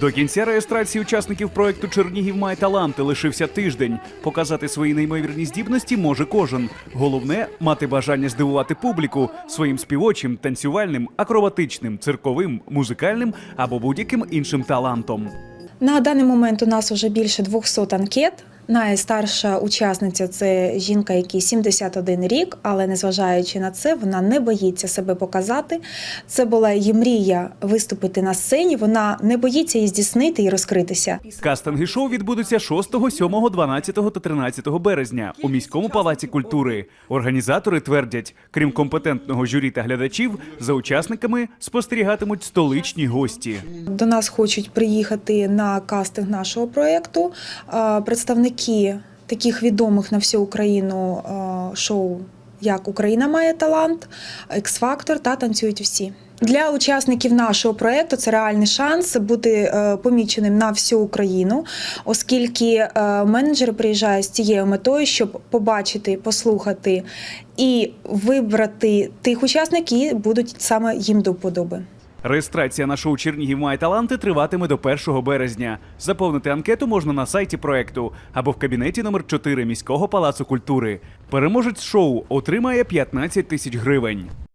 До кінця реєстрації учасників проекту Чернігів має таланти лишився тиждень. Показати свої неймовірні здібності може кожен. Головне мати бажання здивувати публіку своїм співочим, танцювальним, акробатичним, цирковим, музикальним або будь-яким іншим талантом. На даний момент у нас вже більше 200 анкет. Найстарша учасниця це жінка, якій 71 рік, але незважаючи на це, вона не боїться себе показати. Це була її мрія виступити на сцені. Вона не боїться її здійснити і розкритися. Кастинги шоу відбудуться 6, 7, 12 та 13 березня у міському палаці культури. Організатори твердять, крім компетентного журі та глядачів, за учасниками спостерігатимуть столичні гості. До нас хочуть приїхати на кастинг нашого проєкту е, представники таких відомих на всю Україну е, шоу, як Україна має талант, X-Factor та танцюють всі. Для учасників нашого проєкту це реальний шанс бути е, поміченим на всю Україну, оскільки е, менеджери приїжджають з цією метою, щоб побачити, послухати і вибрати тих учасників, які будуть саме їм до вподоби. Реєстрація на шоу Чернігів має таланти триватиме до 1 березня. Заповнити анкету можна на сайті проекту або в кабінеті номер 4 міського палацу культури. Переможець шоу отримає 15 тисяч гривень.